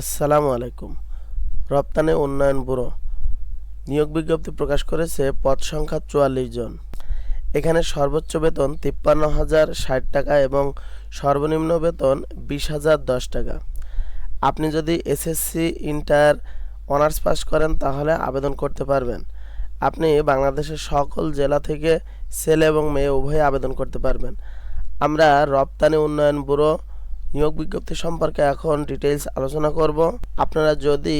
আসসালামু আলাইকুম। রপ্তানি উন্নয়ন ব্যুরো। নিয়োগ বিজ্ঞপ্তি প্রকাশ করেছে পদ সংখ্যা চুয়াল্লিশ জন। এখানে সর্বোচ্চ বেতন তিপ্পান্ন হাজার ষাট টাকা এবং সর্বনিম্ন বেতন বিশ হাজার দশ টাকা। আপনি যদি এসএসসি, ইন্টার, অনার্স পাস করেন তাহলে আবেদন করতে পারবেন। আপনি বাংলাদেশের সকল জেলা থেকে ছেলে এবং মেয়ে উভয়ে আবেদন করতে পারবেন। আমরা রপ্তানি উন্নয়ন ব্যুরো নিয়োগ বিজ্ঞপ্তি সম্পর্কে এখন ডিটেইলস আলোচনা করব। আপনারা যদি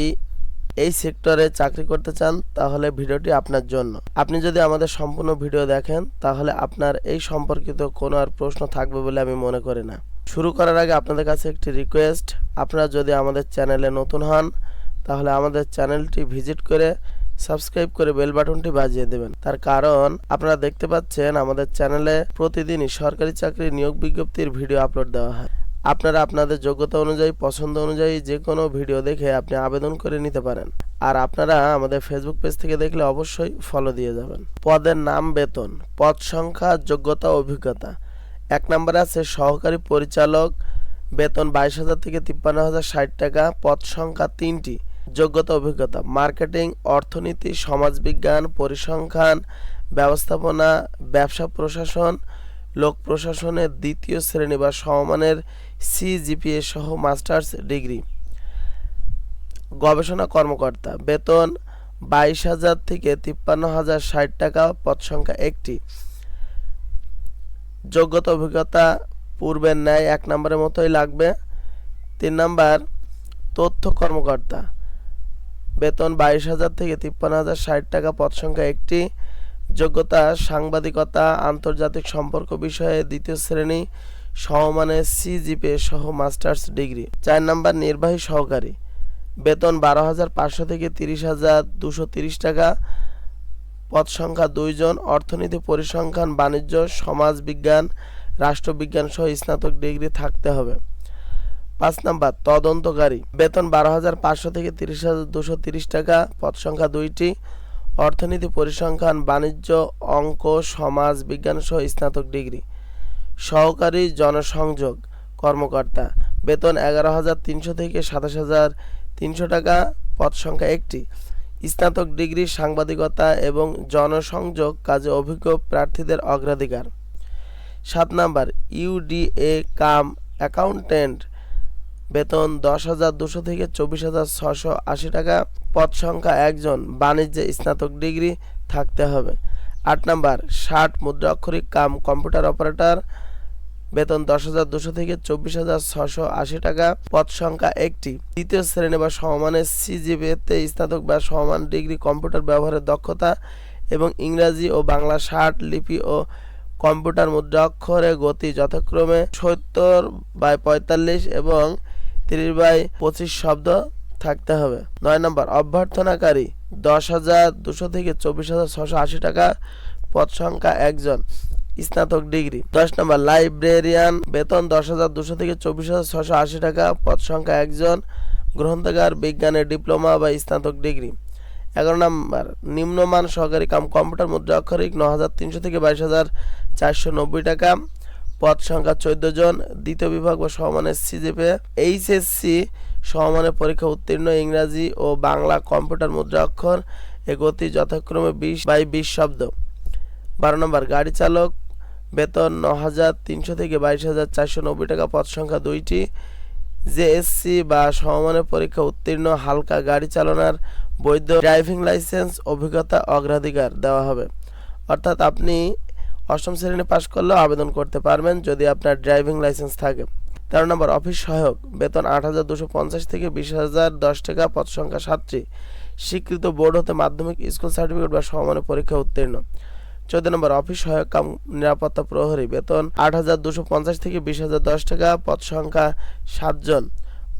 এই সেক্টরে চাকরি করতে চান, তাহলে ভিডিওটি আপনার জন্য। আপনি যদি আমাদের সম্পূর্ণ ভিডিও দেখেন, তাহলে আপনার এই সম্পর্কিত কোনো আর প্রশ্ন থাকবে বলে আমি মনে করি না। শুরু করার আগে আপনাদের কাছে একটি রিকোয়েস্ট আপনারা যদি আমাদের চ্যানেলে নতুন হন, তাহলে আমাদের চ্যানেলটি ভিজিট করে সাবস্ক্রাইব করে বেল বাটনটি বাজিয়ে দেবেন। তার কারণ, আপনারা দেখতে পাচ্ছেন আমাদের চ্যানেলে প্রতিদিনই সরকারি চাকরির নিয়োগ বিজ্ঞপ্তির ভিডিও আপলোড দেওয়া হয়। আপনারা আপনাদের যোগ্যতা অনুযায়ী, পছন্দ অনুযায়ী যে কোনো ভিডিও দেখে আপনি আবেদন করে নিতে পারেন। আর আপনারা আমাদের ফেসবুক পেজ থেকে দেখলে অবশ্যই ফলো দিয়ে যাবেন। পদের নাম বেতন, পদ সংখ্যা, যোগ্যতা, অভিজ্ঞতা। এক নম্বরে আছে সহকারী পরিচালক, বেতন বাইশ হাজার থেকে তিপ্পান্ন হাজার ষাট টাকা, পদ সংখ্যা তিনটি, যোগ্যতা, অভিজ্ঞতা। মার্কেটিং, অর্থনীতি সমাজবিজ্ঞান পরিসংখ্যান, ব্যবস্থাপনা, ব্যবসা প্রশাসন লোক প্রশাসনের দ্বিতীয় শ্রেণি বা সমমানের সিজিপিএ সহ মাস্টার্স ডিগ্রি। গবেষণা কর্মকর্তা, বেতন বাইশ হাজার থেকে তিপ্পান্ন হাজার ষাট টাকা, পদ সংখ্যা একটি। যোগ্যতা অভিজ্ঞতা পূর্বের ন্যায় এক নম্বরের মতোই লাগবে। তিন নাম্বার, তথ্য কর্মকর্তা, বেতন বাইশ হাজার থেকে তিপ্পান্ন হাজার ষাট টাকা, পদ সংখ্যা একটি। যোগ্যতা, সাংবাদিকতা, আন্তর্জাতিক সম্পর্ক বিষয়ে দ্বিতীয় শ্রেণি সমমানের সিজিপে সহ মাস্টার্স ডিগ্রি। চার নাম্বার নির্বাহী সহকারী। বেতন বারো হাজার পাঁচশো থেকে তিরিশ হাজার দুশো তিরিশ টাকা। পদ সংখ্যা দুইজন অর্থনীতি পরিসংখ্যান, বাণিজ্য, সমাজ বিজ্ঞান, রাষ্ট্রবিজ্ঞান সহ স্নাতক ডিগ্রি থাকতে হবে। পাঁচ নাম্বার তদন্তকারী। বেতন বারো হাজার পাঁচশো থেকে তিরিশ হাজার দুশো তিরিশ টাকা। পদ সংখ্যা দুইটি। অর্থনীতি পরিসংখ্যান, বাণিজ্য, অঙ্ক, সমাজ বিজ্ঞান সহ স্নাতক ডিগ্রি। সহকারী জনসংযোগ কর্মকর্তা। বেতন এগারো হাজার তিনশো থেকে সাতাশ হাজার তিনশো টাকা, পদ সংখ্যা একটি। স্নাতক ডিগ্রি সাংবাদিকতা এবং জনসংযোগ কাজে অভিজ্ঞ প্রার্থীদের অগ্রাধিকার। সাত নাম্বার ইউডিএ কাম অ্যাকাউন্টেন্ট বেতন দশ হাজার দুশো থেকে চব্বিশ হাজার ছশো আশি টাকা। পদ সংখ্যা একজন, বাণিজ্যে স্নাতক ডিগ্রি থাকতে হবে। আট নাম্বার, ষাট মুদ্রাক্ষরিক কাম কম্পিউটার অপারেটর। বেতন দশ হাজার দুশো থেকে চব্বিশ হাজার ছশো আশি টাকা। পদ সংখ্যা একটি, দ্বিতীয় শ্রেণি বা সমমানের সিজিবিতে স্নাতক বা সমান ডিগ্রি কম্পিউটার ব্যবহারের দক্ষতা এবং ইংরাজি ও বাংলা ষাট লিপি ও কম্পিউটার মুদ্রাক্ষরে গতি যথাক্রমে সত্তর বাই পঁয়তাল্লিশ এবং তিরিশ বাই পঁচিশ শব্দ থাকতে হবে। নয় নম্বর, অভ্যর্থনাকারী, দশ হাজার দুশো থেকে চব্বিশ হাজার ছশো আশি টাকা পদ সংখ্যা একজন, স্নাতক ডিগ্রি। দশ নম্বর, লাইব্রেরিয়ান, বেতন দশ হাজার দুশো থেকে চব্বিশ হাজার ছশো আশি টাকা, পদ সংখ্যা একজন, গ্রন্থাগার, বিজ্ঞানের ডিপ্লোমা বা স্নাতক ডিগ্রি। এগারো নম্বর, নিম্নমান সহকারী কাম কম্পিউটার মুদ্রা অক্ষরিক ন হাজার তিনশো থেকে বাইশ হাজার চারশো নব্বই টাকা পদ সংখ্যা চোদ্দ জন, দ্বিতীয় বিভাগ বা সমানের সিজিপে এইচএসসি সমমানের পরীক্ষা উত্তীর্ণ ইংরাজি ও বাংলা কম্পিউটার মুদ্রা অক্ষর এ গতি যথাক্রমে বিশ বাই বিশ শব্দ। বারো নম্বর, গাড়ি চালক, বেতন ন হাজার তিনশো থেকে বাইশ হাজার চারশো নব্বই টাকা, পদ সংখ্যা দুইটি। জেএসসি বা সমমানের পরীক্ষা উত্তীর্ণ, হালকা গাড়ি চালানোর বৈধ ড্রাইভিং লাইসেন্স, অভিজ্ঞতা, অগ্রাধিকার দেওয়া হবে। অর্থাৎ আপনি অষ্টম শ্রেণি পাশ করলেও আবেদন করতে পারবেন যদি আপনার ড্রাইভিং লাইসেন্স থাকে। তেরো নম্বর, অফিস সহায়ক, বেতন আট হাজার দুশো পঞ্চাশ থেকে বিশ হাজার দশ টাকা পদ সংখ্যা সাতটি। স্বীকৃত বোর্ড হতে মাধ্যমিক, স্কুল সার্টিফিকেট বা সমমানের পরীক্ষা উত্তীর্ণ। চোদ্দ নম্বর, অফিস সহায়ক, কাম, নিরাপত্তা প্রহরী, বেতন আট হাজার দুশো পঞ্চাশ থেকে বিশ হাজার দশ টাকা পদ সংখ্যা সাতজন।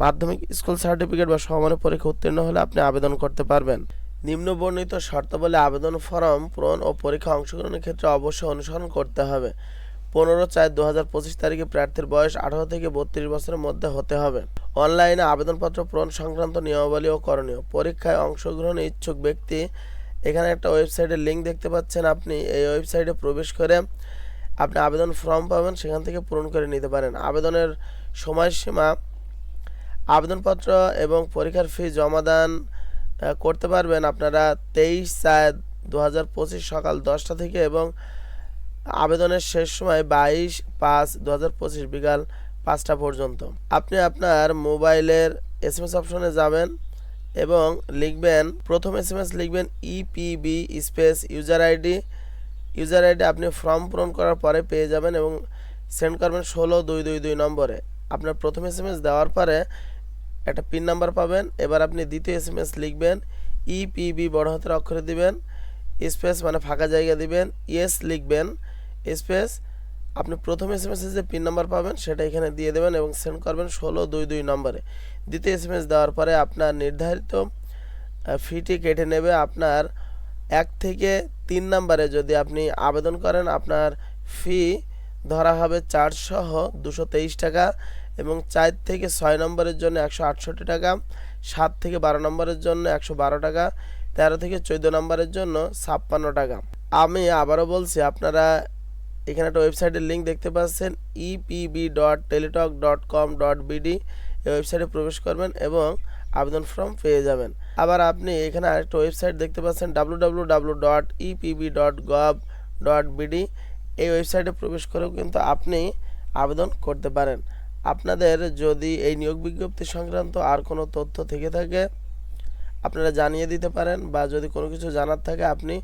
মাধ্যমিক, স্কুল সার্টিফিকেট বা সমমানের পরীক্ষা উত্তীর্ণ হলে আপনি আবেদন করতে পারবেন। নিম্ন বর্ণিত শর্তাবলী আবেদন ফর্ম পূরণ ও পরীক্ষা অংশগ্রহণের ক্ষেত্রে অবশ্যই অনুসরণ করতে হবে। পনেরো চার দু হাজার পঁচিশ তারিখে প্রার্থীর বয়স আঠারো থেকে বত্রিশ বছরের মধ্যে হতে হবে। অনলাইনে আবেদনপত্র পূরণ সংক্রান্ত নিয়মাবলী ও করণীয়। পরীক্ষায় অংশগ্রহণে ইচ্ছুক ব্যক্তি, এখানে একটা ওয়েবসাইটের লিঙ্ক দেখতে পাচ্ছেন আপনি। এই ওয়েবসাইটে প্রবেশ করে আপনি আবেদন ফর্ম পাবেন, সেখান থেকে পূরণ করে নিতে পারেন। আবেদনের সময়সীমা, আবেদনপত্র এবং পরীক্ষার ফি, জমাদান করতে পারবেন আপনারা তেইশ চার দু সকাল দশটা থেকে এবং আবেদনের শেষ সময় বাইশ পাঁচ দু বিকাল পাঁচটা পর্যন্ত। আপনি আপনার মোবাইলের এস এম এস অপশনে যাবেন এবং লিখবেন, প্রথম এস এম এস লিখবেন EPB space user ID user ID আপনি ফর্ম পূরণ করার পরে পেয়ে যাবেন এবং সেন্ড করবেন ষোলো দুই দুই দুই নম্বরে। আপনার প্রথম এস এম এস দেওয়ার পরে একটা পিন নাম্বার পাবেন। এবার আপনি দ্বিতীয় এস এম এস লিখবেন ইপিবি বড় হাতের অক্ষরে দিবেন, স্পেস মানে ফাঁকা জায়গা দিবেন ইয়েস লিখবেন, স্পেস আপনি প্রথম এস এম এসে যে পিন নাম্বার পাবেন সেটা এখানে দিয়ে দেবেন এবং সেন্ড করবেন ষোলো দুই দুই নম্বরে। দ্বিতীয় এস এম এস দেওয়ার পরে আপনার নির্ধারিত ফিটি কেটে নেবে আপনার এক থেকে তিন নম্বরে। যদি আপনি আবেদন করেন, আপনার ফি ধরা হবে সহ দুশো তেইশ টাকা। এবং চার থেকে ছয় নম্বরের জন্য একশো আটষট্টি টাকা, সাত থেকে বারো নম্বরের জন্য একশো বারো টাকা, তেরো থেকে চোদ্দ নম্বরের জন্য ছাপ্পান্ন টাকা। আমি আবারও বলছি, আপনারা এখানে একটা ওয়েবসাইটের লিঙ্ক দেখতে পাচ্ছেন EPB dot Teletalk dot com dot BD এই ওয়েবসাইটে প্রবেশ করবেন এবং আবেদন ফর্ম পেয়ে যাবেন। আবার আপনি এখানে আরেকটা ওয়েবসাইট দেখতে পাচ্ছেন W W W dot EPB dot gov dot BD এই ওয়েবসাইটে প্রবেশ করেও কিন্তু আপনি আবেদন করতে পারেন। আপনাদের যদি এই নিয়োগ বিজ্ঞপ্তি সংক্রান্ত আর কোনো তথ্য থেকে থাকে, আপনারা জানিয়ে দিতে পারেন বা যদি কোনো কিছু জানার থাকে, আপনি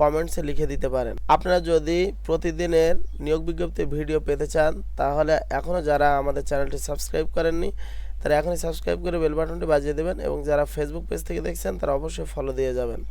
কমেন্টসে লিখে দিতে পারেন। আপনারা যদি প্রতিদিনের নিয়োগ বিজ্ঞপ্তি ভিডিও পেতে চান, তাহলে এখনও যারা আমাদের চ্যানেলটি সাবস্ক্রাইব করেননি, তারা এখনই সাবস্ক্রাইব করে বেল বাটনটি বাজিয়ে দেবেন এবং যারা ফেসবুক পেজ থেকে দেখছেন, তারা অবশ্যই ফলো দিয়ে যাবেন।